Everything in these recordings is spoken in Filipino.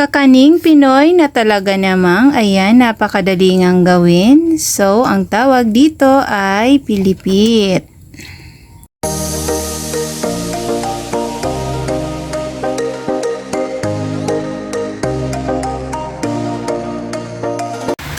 Kakaning Pinoy na talaga namang ayan napakadali ngang gawin. So, ang tawag dito ay pilipit.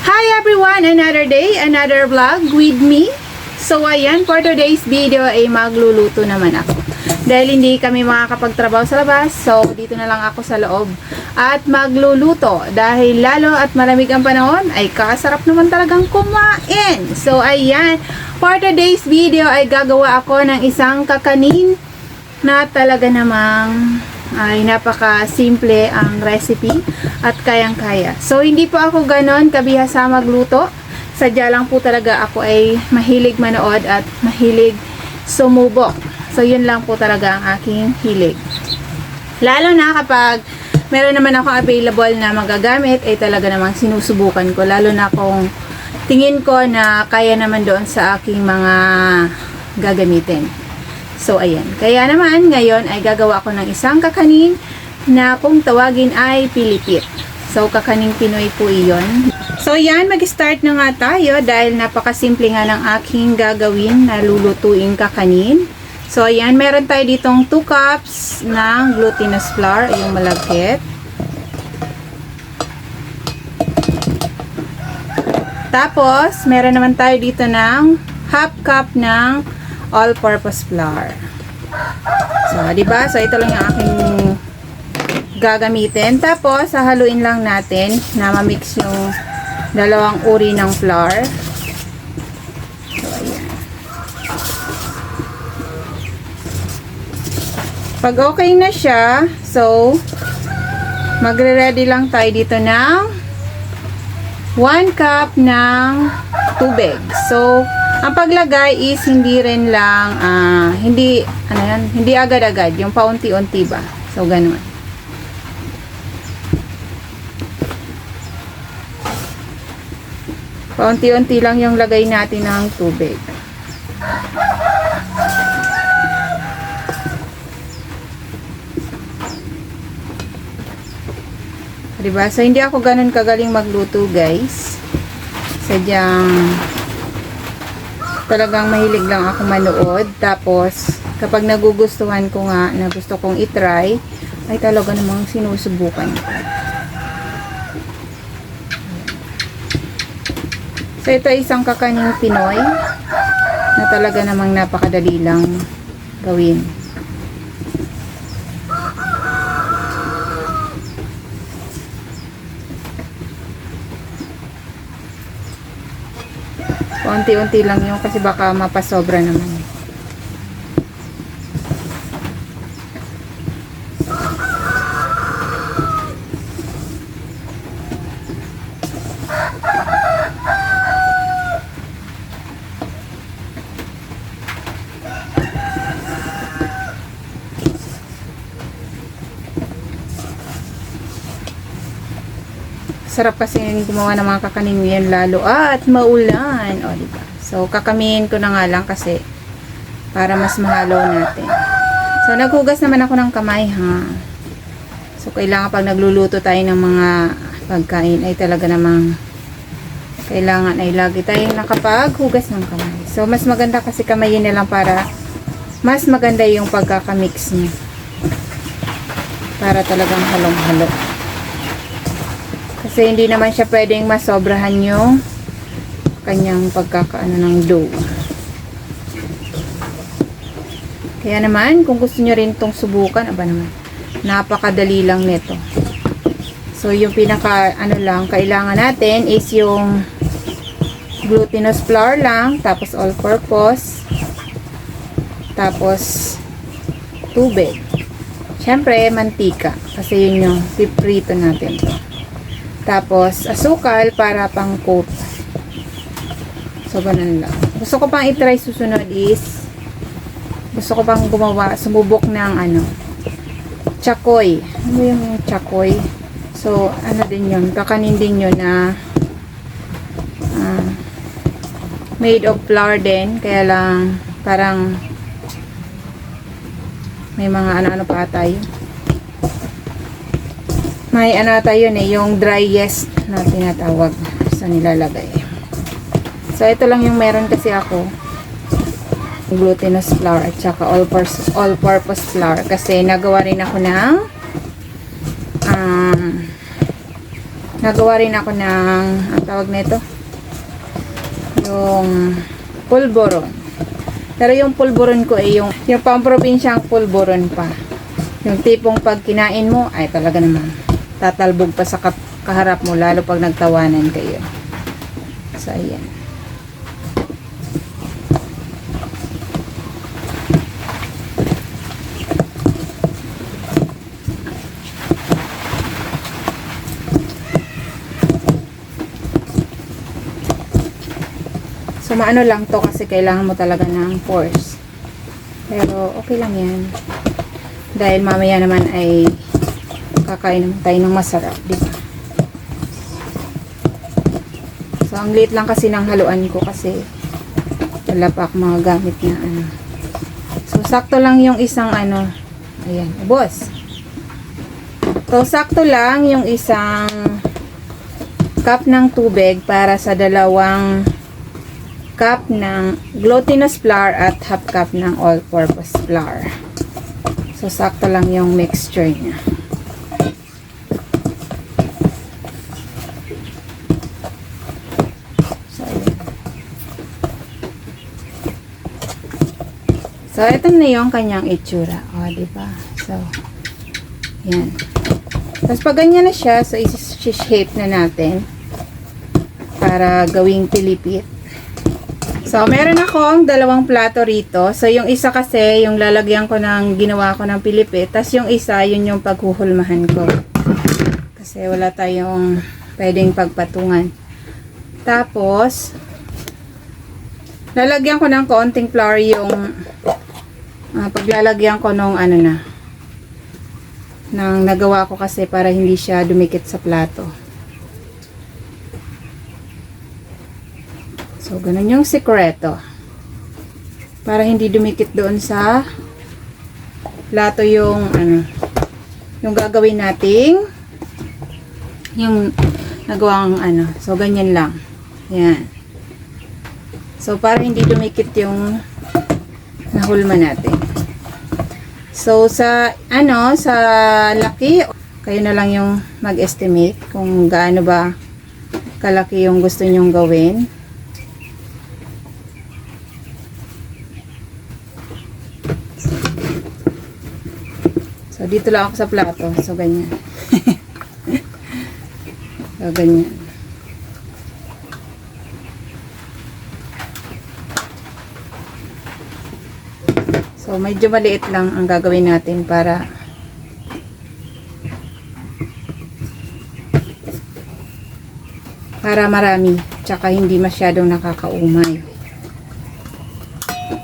Hi everyone! Another day, another vlog with me. So ayan, for today's video ay magluluto naman ako. Dahil hindi kami makakapagtrabaho sa labas, so dito na lang ako sa loob. At magluluto dahil lalo at malamig ang panahon ay kasarap naman talagang kumain. So ayan, for today's video ay gagawa ako ng isang kakanin na talaga namang ay napaka simple ang recipe at kayang-kaya. So hindi po ako ganon kabihasa magluto. Sadya lang po talaga ako ay mahilig manood at mahilig sumubok. So yun lang po talaga ang aking hilig. Lalo na kapag meron naman ako available na magagamit, ay talaga namang sinusubukan ko. Lalo na kung tingin ko na kaya naman doon sa aking mga gagamitin. So, ayan. Kaya naman, ngayon ay gagawa ko ng isang kakanin na kung tawagin ay pilipit. So, kakaning Pinoy po iyon. So, yan. Mag-start na nga tayo dahil napakasimple nga ng aking gagawin na lulutuing kakanin. So, ayan. Meron tayo ditong 2 cups ng glutinous flour, yung malagkit. Tapos, meron naman tayo dito ng half cup ng all-purpose flour. So, di ba? So, ito lang yung aking gagamitin. Tapos, hahaluin lang natin na ma-mix yung dalawang uri ng flour. So, ayan. Pag okay na siya, so, magre-ready lang tayo dito ng 1 cup ng tubig. So, ang paglagay is hindi rin lang, ah, hindi, ano yan, hindi agad-agad, yung paunti-unti ba. So, ganun. Paunti-unti lang yung lagay natin ng tubig. Diba? So, hindi ako ganun kagaling magluto, guys. Sadyang talagang mahilig lang ako manood. Tapos, kapag nagugustuhan ko nga na gusto kong itry, ay talaga namang sinusubukan ko. So, ito isang kakaning Pinoy na talaga namang napakadali lang gawin. Unti-unti lang yun kasi baka mapasobra naman. Sarap kasi gumawa ng mga kakanin ngayon lalo at maulan. O, diba? So, kakamihin ko na nga lang kasi para mas mahalo natin. So, naghugas naman ako ng kamay, ha? So, kailangan pag nagluluto tayo ng mga pagkain ay talaga namang kailangan ay lagi tayong nakapaghugas ng kamay. So, mas maganda kasi kamayin na lang para mas maganda yung pagkakamix niya. Para talagang halong-halo. Kasi hindi naman siya pwedeng masobrahan yung kanyang pagkakaano ng dough. Kaya naman, kung gusto nyo rin itong subukan, aba naman, napakadali lang nito. So, yung pinaka, ano lang, kailangan natin is yung glutinous flour lang, tapos all-purpose, tapos tubig. Siyempre, mantika, kasi yun yung piprito natin to. Tapos, asukal para pang coat. So, ganun lang. Gusto ko pang itry susunod is, gusto ko pang gumawa, sumubok ng ano, chakoy. Ano yung chakoy? So, ano din yun, kakanin din yun na ah, made of flour din. Kaya lang, parang may mga ano-ano pa tayo. May ano tayo yun eh, yung driest na tinatawag sa nilalagay. So, ito lang yung meron kasi ako. Glutinous flour at saka all-purpose all -purpose flour. Kasi nagawa rin ako ng um, nagawa rin ako ng ang tawag nito yung pulboron. Pero yung pulboron ko ay yung, yung pang-probinsyang pulboron pa. Yung tipong pag kinain mo, ay talaga naman, tatalbog pa sa kaharap mo, lalo pag nagtawanan kayo. So, ayan. So, maano lang to kasi kailangan mo talaga ng force. Pero, okay lang yan. Dahil mamaya naman ay kakain naman tayo ng masarap, di ba? So, ang liit lang kasi ng haluan ko kasi wala pa ako mga gamit na ano. So, sakto lang yung isang ano. Ayan, boss. So, sakto lang yung isang cup ng tubig para sa dalawang cup ng glutinous flour at half cup ng all-purpose flour. So, sakto lang yung mixture niya. So, ito na yung kanyang itsura. O, di ba? So, yan. Tapos, pag ganyan na siya, so, isi-shape na natin para gawing pilipit. So, meron akong dalawang plato rito. So, yung isa kasi, yung lalagyan ko ng ginawa ko ng pilipit. Tapos, yung isa, yun yung paghuhulmahan ko. Kasi wala tayong pwedeng pagpatungan. Tapos, lalagyan ko ng konting flour yung ah, paglalagyan ko nung ano na nang nagawa ko kasi para hindi siya dumikit sa plato. So, ganun yung sikreto. Para hindi dumikit doon sa plato yung ano, yung gagawin nating yung nagawang ano. So, ganyan lang. Yan. So, para hindi dumikit yung nahulma natin. So, sa ano, sa laki, kayo na lang yung mag-estimate kung gaano ba kalaki yung gusto nyong gawin. So, dito lang ako sa plato. So, ganyan. so, ganyan. Medyo maliit lang ang gagawin natin para para marami tsaka hindi masyadong nakakaumay.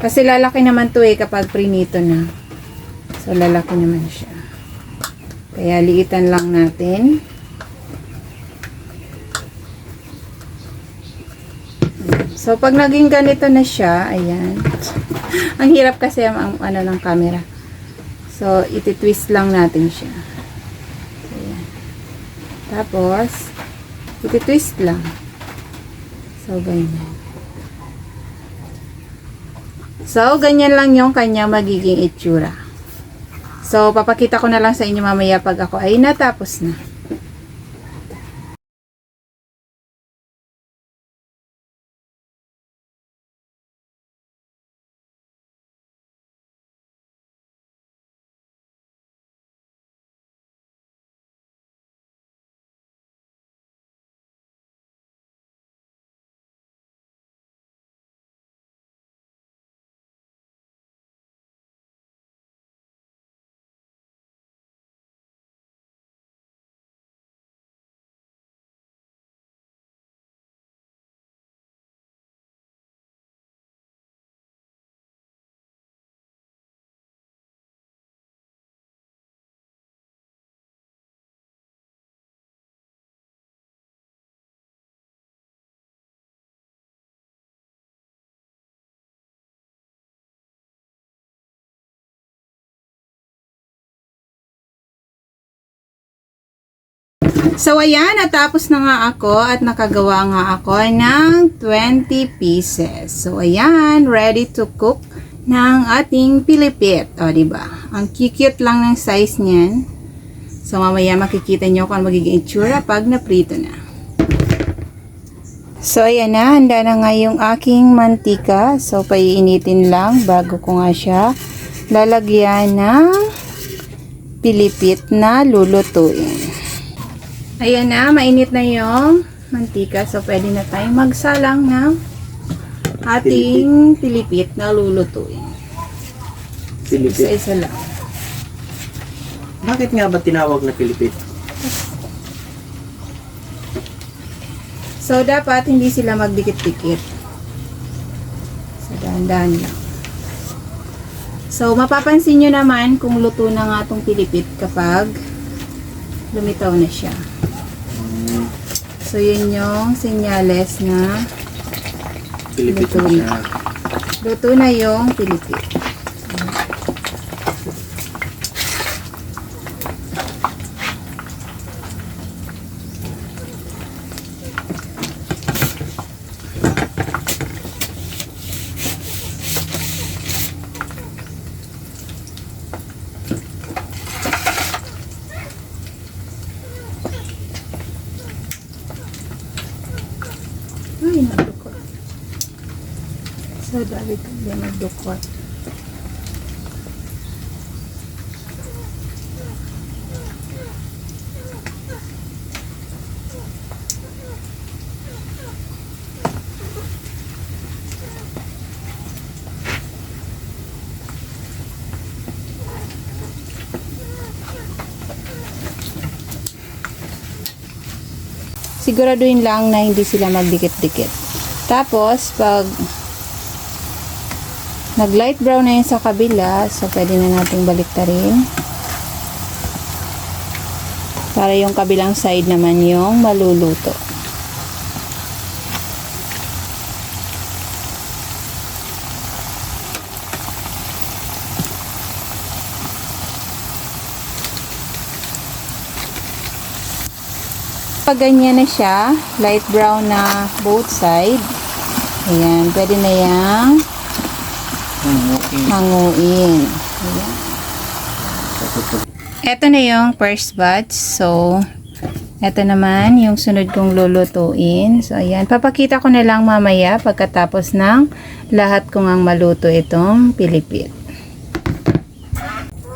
Kasi lalaki naman to eh kapag prinito na. So, lalaki naman siya. Kaya, liitan lang natin. So, pag naging ganito na siya, ayan. ang hirap kasi ang, ang ano ng camera. So, iti-twist lang natin siya. Ayan. Tapos, iti-twist lang. So, ganyan. So, ganyan lang yung kanya magiging itsura. So, papakita ko na lang sa inyo mamaya pag ako ay natapos na. So, ayan, natapos na nga ako at nakagawa nga ako ng 20 pieces. So, ayan, ready to cook ng ating pilipit. O, ba? Ang cute lang ng size niyan. So, mamaya makikita nyo kung ano magiging itsura pag naprito na. So, ayan na. Handa na nga yung aking mantika. So, paiinitin lang bago ko nga siya lalagyan ng pilipit na lulutuin. Ayan na, mainit na yung mantika. So, pwede na tayong magsalang ng ating pilipit na lulutuin. Pilipit. Isa-isa lang. Bakit nga ba tinawag na Pilipit? So, dapat hindi sila magdikit-dikit. So, dahan-dahan lang. So, mapapansin nyo naman kung luto na nga itong pilipit kapag lumitaw na siya. So, yun yung senyales na Pilipit Luto na na. siya. luto na yung pilipit. Ay, nadukot. So, din nadukot. siguraduhin lang na hindi sila magdikit-dikit. Tapos, pag nag light brown na yun sa kabila, so pwede na nating baliktarin. Para yung kabilang side naman yung maluluto. Pag ganyan na siya, light brown na both side, ayan, pwede na yang Hanguin. Ayan. Ito na yung first batch. So, ito naman yung sunod kong lulutuin. So, ayan. Papakita ko na lang mamaya pagkatapos ng lahat kong ang maluto itong pilipit.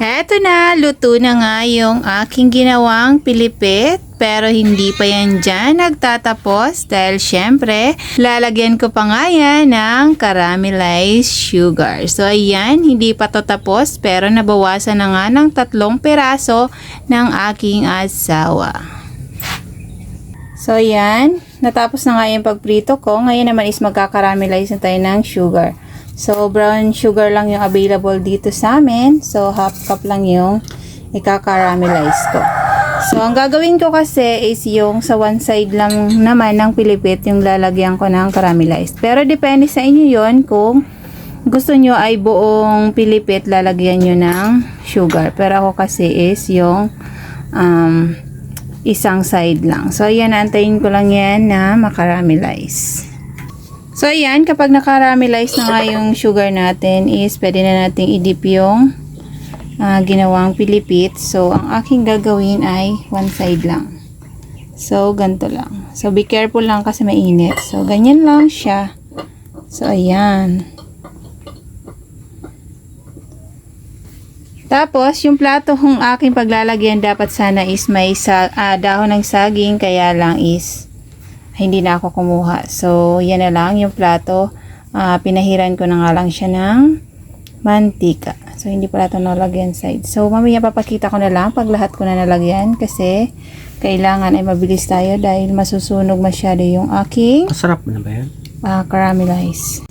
Eto na, luto na nga yung aking ginawang pilipit. Pero hindi pa yan dyan nagtatapos dahil syempre, lalagyan ko pa nga yan ng caramelized sugar. So ayan, hindi pa to tapos pero nabawasan na nga ng tatlong peraso ng aking asawa. So ayan, natapos na nga yung pagprito ko. Ngayon naman is magkakaramelize na tayo ng sugar. So, brown sugar lang yung available dito sa amin. So, half cup lang yung ikakaramelize ko. So, ang gagawin ko kasi is yung sa one side lang naman ng pilipit yung lalagyan ko ng caramelized. Pero depende sa inyo yon kung gusto nyo ay buong pilipit lalagyan nyo ng sugar. Pero ako kasi is yung um, isang side lang. So, ayan, antayin ko lang yan na makaramelize. So, ayan, kapag nakaramelize na nga yung sugar natin is pwede na nating idip yung ah, ginawang pilipit. So, ang aking gagawin ay one side lang. So, ganito lang. So, be careful lang kasi mainit. So, ganyan lang siya. So, ayan. Tapos, yung plato kung aking paglalagyan dapat sana is may sa, ah, dahon ng saging, kaya lang is hindi na ako kumuha. So, yan na lang yung plato. Ah, pinahiran ko na nga lang siya ng mantika. So, hindi pala ito nalagyan side. So, mamaya papakita ko na lang pag lahat ko na nalagyan kasi kailangan ay mabilis tayo dahil masusunog masyado yung aking Masarap na ba yan? uh, caramelize.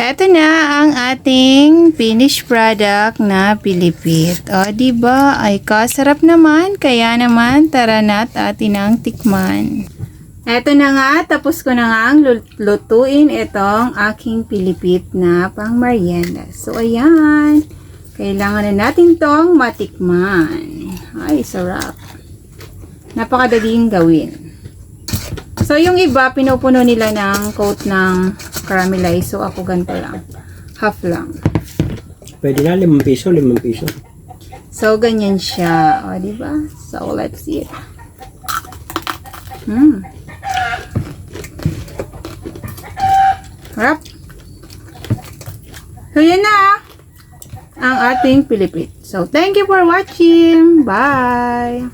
Ito na ang ating finished product na pilipit. O, di ba Ay kasarap naman. Kaya naman, tara na't atin ang tikman. Ito na nga, tapos ko na nga ang lut- lutuin itong aking pilipit na pang merienda. So, ayan. Kailangan na natin tong matikman. Ay, sarap. Napakadaling gawin. So, yung iba, pinupuno nila ng coat ng caramelize. So, ako ganito lang. Half lang. Pwede na, limang piso, limang piso. So, ganyan siya. O, di ba? So, let's see it. Hmm. Harap. So, yan na ah, ang ating Pilipit. So, thank you for watching. Bye!